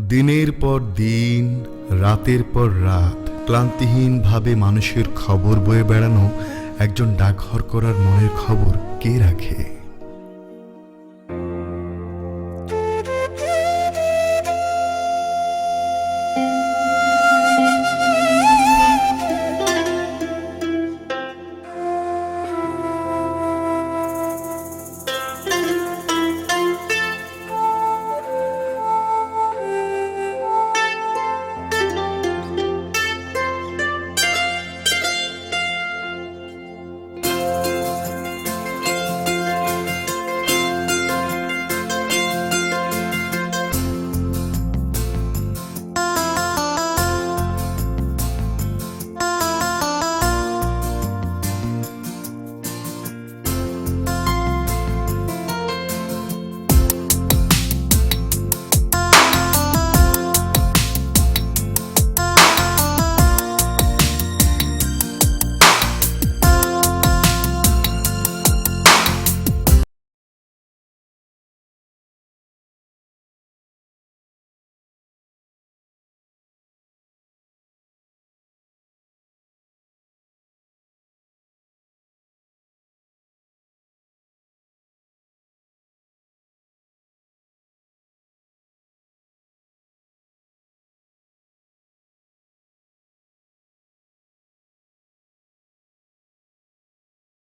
দিনের পর দিন, রাতের পর রাত ক্লান্তিহীনভাবে মানুষের খবর বয়ে বেড়ানো একজন ডাকঘর করার মনের খবর কে রাখে?